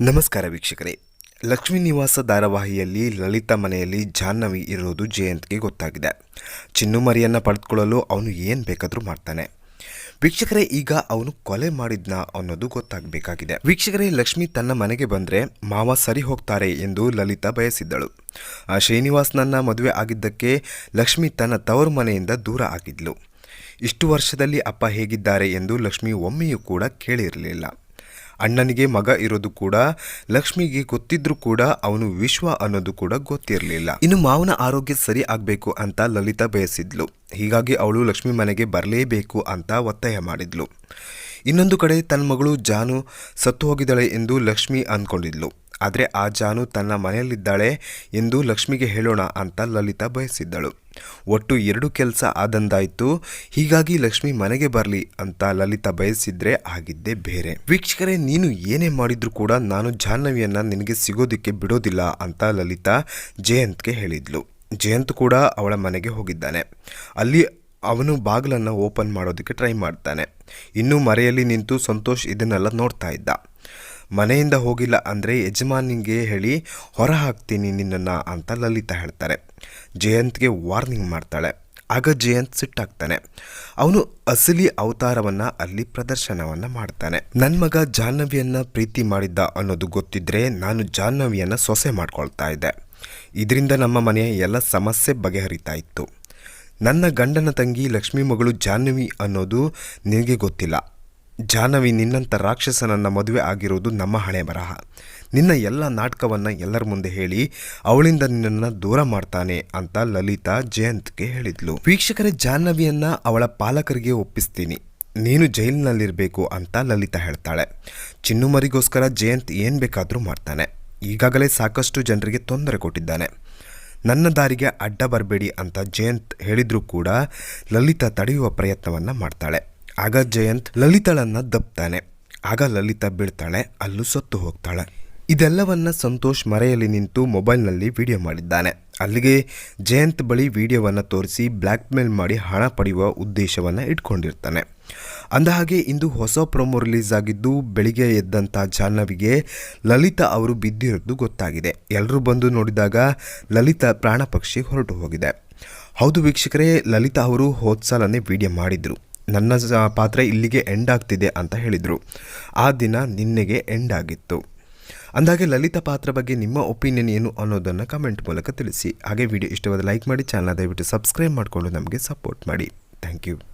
ನಮಸ್ಕಾರ ವೀಕ್ಷಕರೇ. ಲಕ್ಷ್ಮೀ ನಿವಾಸ ಧಾರಾವಾಹಿಯಲ್ಲಿ ಲಲಿತಾ ಮನೆಯಲ್ಲಿ ಜಾಹ್ನವಿ ಇರೋದು ಜಯಂತ್ಗೆ ಗೊತ್ತಾಗಿದೆ. ಚಿನ್ನು ಮರಿಯನ್ನು ಪಡೆದುಕೊಳ್ಳಲು ಅವನು ಏನು ಬೇಕಾದರೂ ಮಾಡ್ತಾನೆ. ವೀಕ್ಷಕರೇ, ಈಗ ಅವನು ಕೊಲೆ ಮಾಡಿದ್ನ ಅನ್ನೋದು ಗೊತ್ತಾಗಬೇಕಾಗಿದೆ. ವೀಕ್ಷಕರೇ, ಲಕ್ಷ್ಮಿ ತನ್ನ ಮನೆಗೆ ಬಂದರೆ ಮಾವ ಸರಿ ಹೋಗ್ತಾರೆ ಎಂದು ಲಲಿತಾ ಬಯಸಿದ್ದಳು. ಆ ಶ್ರೀನಿವಾಸ್ನನ್ನ ಮದುವೆ ಆಗಿದ್ದಕ್ಕೆ ಲಕ್ಷ್ಮಿ ತನ್ನ ತವರು ಮನೆಯಿಂದ ದೂರ ಆಗಿದ್ಲು. ಇಷ್ಟು ವರ್ಷದಲ್ಲಿ ಅಪ್ಪ ಹೇಗಿದ್ದಾರೆ ಎಂದು ಲಕ್ಷ್ಮಿ ಒಮ್ಮೆಯೂ ಕೂಡ ಕೇಳಿರಲಿಲ್ಲ. ಅಣ್ಣನಿಗೆ ಮಗ ಇರೋದು ಕೂಡ, ಲಕ್ಷ್ಮಿಗೆ ಗೊತ್ತಿದ್ರು ಕೂಡ ಅವನು ವಿಶ್ವ ಅನ್ನೋದು ಕೂಡ ಗೊತ್ತಿರಲಿಲ್ಲ. ಇನ್ನು ಮಾವನ ಆರೋಗ್ಯ ಸರಿ ಆಗಬೇಕು ಅಂತ ಲಲಿತಾ ಬಯಸಿದ್ಲು. ಹೀಗಾಗಿ ಅವಳು ಲಕ್ಷ್ಮಿ ಮನೆಗೆ ಬರಲೇಬೇಕು ಅಂತ ಒತ್ತಾಯ ಮಾಡಿದ್ಲು. ಇನ್ನೊಂದು ಕಡೆ ತನ್ನ ಮಗಳು ಜಾನು ಸತ್ತು ಹೋಗಿದ್ದಾಳೆ ಎಂದು ಲಕ್ಷ್ಮಿ ಅಂದ್ಕೊಂಡಿದ್ಲು. ಆದರೆ ಆ ಜಾನು ತನ್ನ ಮನೆಯಲ್ಲಿದ್ದಾಳೆ ಎಂದು ಲಕ್ಷ್ಮಿಗೆ ಹೇಳೋಣ ಅಂತ ಲಲಿತಾ ಬಯಸಿದ್ದಳು. ಒಟ್ಟು ಎರಡು ಕೆಲಸ ಆದಂದಾಯಿತು. ಹೀಗಾಗಿ ಲಕ್ಷ್ಮಿ ಮನೆಗೆ ಬರಲಿ ಅಂತ ಲಲಿತಾ ಬಯಸಿದ್ರೆ ಆಗಿದ್ದೆ ಬೇರೆ. ವೀಕ್ಷಕರೇ, ನೀನು ಏನೇ ಮಾಡಿದ್ರು ಕೂಡ ನಾನು ಜಾಹ್ನವಿಯನ್ನು ನಿನಗೆ ಸಿಗೋದಿಕ್ಕೆ ಬಿಡೋದಿಲ್ಲ ಅಂತ ಲಲಿತಾ ಜಯಂತ್ಗೆ ಹೇಳಿದ್ಲು. ಜಯಂತ್ ಕೂಡ ಅವಳ ಮನೆಗೆ ಹೋಗಿದ್ದಾನೆ. ಅಲ್ಲಿ ಅವನು ಬಾಗಿಲನ್ನು ಓಪನ್ ಮಾಡೋದಕ್ಕೆ ಟ್ರೈ ಮಾಡ್ತಾನೆ. ಇನ್ನೂ ಮರೆಯಲ್ಲಿ ನಿಂತು ಸಂತೋಷ್ ಇದನ್ನೆಲ್ಲ ನೋಡ್ತಾ ಇದ್ದ. ಮನೆಯಿಂದ ಹೋಗಿಲ್ಲ ಅಂದರೆ ಯಜಮಾನಿಗೆ ಹೇಳಿ, ಹೊರ ಹಾಕ್ತೀನಿ ನಿನ್ನನ್ನು ಅಂತ ಲಲಿತಾ ಹೇಳ್ತಾರೆ. ಜಯಂತ್ಗೆ ವಾರ್ನಿಂಗ್ ಮಾಡ್ತಾಳೆ. ಆಗ ಜಯಂತ್ ಸಿಟ್ಟಾಗ್ತಾನೆ. ಅವನು ಅಸಲಿ ಅವತಾರವನ್ನು ಅಲ್ಲಿ ಪ್ರದರ್ಶನವನ್ನು ಮಾಡ್ತಾನೆ. ನನ್ನ ಮಗ ಜಾಹ್ನವಿಯನ್ನು ಪ್ರೀತಿ ಮಾಡಿದ್ದ ಅನ್ನೋದು ಗೊತ್ತಿದ್ರೆ ನಾನು ಜಾಹ್ನವಿಯನ್ನು ಸೊಸೆ ಮಾಡ್ಕೊಳ್ತಾ ಇದ್ದೆ. ಇದರಿಂದ ನಮ್ಮ ಮನೆಯ ಎಲ್ಲ ಸಮಸ್ಯೆ ಬಗೆಹರಿತಾ ಇತ್ತು. ನನ್ನ ಗಂಡನ ತಂಗಿ ಲಕ್ಷ್ಮೀ ಮಗಳು ಜಾಹ್ನವಿ ಅನ್ನೋದು ನಿನಗೆ ಗೊತ್ತಿಲ್ಲ. ಜಾಹ್ನವಿ ನಿನ್ನಂಥ ರಾಕ್ಷಸನನ್ನ ಮದುವೆ ಆಗಿರೋದು ನಮ್ಮ ಹಣೆ ಬರಹ. ನಿನ್ನ ಎಲ್ಲ ನಾಟಕವನ್ನು ಎಲ್ಲರ ಮುಂದೆ ಹೇಳಿ, ಅವಳಿಂದ ನಿನ್ನನ್ನು ದೂರ ಮಾಡ್ತಾನೆ ಅಂತ ಲಲಿತಾ ಜಯಂತ್ಗೆ ಹೇಳಿದ್ಲು. ವೀಕ್ಷಕರೇ, ಜಾಹ್ನವಿಯನ್ನ ಅವಳ ಪಾಲಕರಿಗೆ ಒಪ್ಪಿಸ್ತೀನಿ. ನೀನು ಜೈಲಿನಲ್ಲಿರಬೇಕು ಅಂತ ಲಲಿತಾ ಹೇಳ್ತಾಳೆ. ಚಿನ್ನುಮರಿಗೋಸ್ಕರ ಜಯಂತ್ ಏನು ಬೇಕಾದರೂ ಮಾಡ್ತಾನೆ. ಈಗಾಗಲೇ ಸಾಕಷ್ಟು ಜನರಿಗೆ ತೊಂದರೆ ಕೊಟ್ಟಿದ್ದಾನೆ. ನನ್ನ ದಾರಿಗೆ ಅಡ್ಡ ಬರಬೇಡಿ ಅಂತ ಜಯಂತ್ ಹೇಳಿದರೂ ಕೂಡ ಲಲಿತಾ ತಡೆಯುವ ಪ್ರಯತ್ನವನ್ನು ಮಾಡ್ತಾಳೆ. ಆಗ ಜಯಂತ್ ಲಲಿತಳನ್ನ ದಬ್ತಾನೆ. ಆಗ ಲಲಿತಾ ಬೀಳ್ತಾಳೆ, ಅಲ್ಲೂ ಸತ್ತು ಹೋಗ್ತಾಳೆ. ಇದೆಲ್ಲವನ್ನ ಸಂತೋಷ್ ಮರೆಯಲ್ಲಿ ನಿಂತು ಮೊಬೈಲ್ನಲ್ಲಿ ವಿಡಿಯೋ ಮಾಡಿದ್ದಾನೆ. ಅಲ್ಲಿಗೆ ಜಯಂತ್ ಬಳಿ ವಿಡಿಯೋವನ್ನು ತೋರಿಸಿ ಬ್ಲ್ಯಾಕ್ ಮೇಲ್ ಮಾಡಿ ಹಣ ಪಡೆಯುವ ಉದ್ದೇಶವನ್ನು ಇಟ್ಕೊಂಡಿರ್ತಾನೆ. ಅಂದಹಾಗೆ, ಇಂದು ಹೊಸ ಪ್ರೊಮೋ ರಿಲೀಸ್ ಆಗಿದ್ದು ಬೆಳಿಗ್ಗೆ ಎದ್ದಂಥ ಜಾಹ್ನವಿಗೆ ಲಲಿತಾ ಅವರು ಬಿದ್ದಿರೋದು ಗೊತ್ತಾಗಿದೆ. ಎಲ್ಲರೂ ಬಂದು ನೋಡಿದಾಗ ಲಲಿತಾ ಪ್ರಾಣ ಪಕ್ಷಿ ಹೊರಟು ಹೋಗಿದೆ. ಹೌದು ವೀಕ್ಷಕರೇ, ಲಲಿತಾ ಅವರು ಹೋದ್ಸಲನೇ ವಿಡಿಯೋ ಮಾಡಿದ್ರು. ನನ್ನ ಪಾತ್ರ ಇಲ್ಲಿಗೆ ಎಂಡ್ ಆಗ್ತಿದೆ ಅಂತ ಹೇಳಿದರು. ಆ ದಿನ ನಿನ್ನೆಗೆ ಎಂಡ್ ಆಗಿತ್ತು. ಅಂದಾಗೆ ಲಲಿತಾ ಪಾತ್ರ ಬಗ್ಗೆ ನಿಮ್ಮ ಒಪಿನಿಯನ್ ಏನು ಅನ್ನೋದನ್ನು ಕಮೆಂಟ್ ಮೂಲಕ ತಿಳಿಸಿ. ಹಾಗೆ ವಿಡಿಯೋ ಇಷ್ಟವಾದ ಲೈಕ್ ಮಾಡಿ ಚಾನಲ್ ದಯವಿಟ್ಟು ಸಬ್ಸ್ಕ್ರೈಬ್ ಮಾಡಿಕೊಂಡು ನಮಗೆ ಸಪೋರ್ಟ್ ಮಾಡಿ. Thank you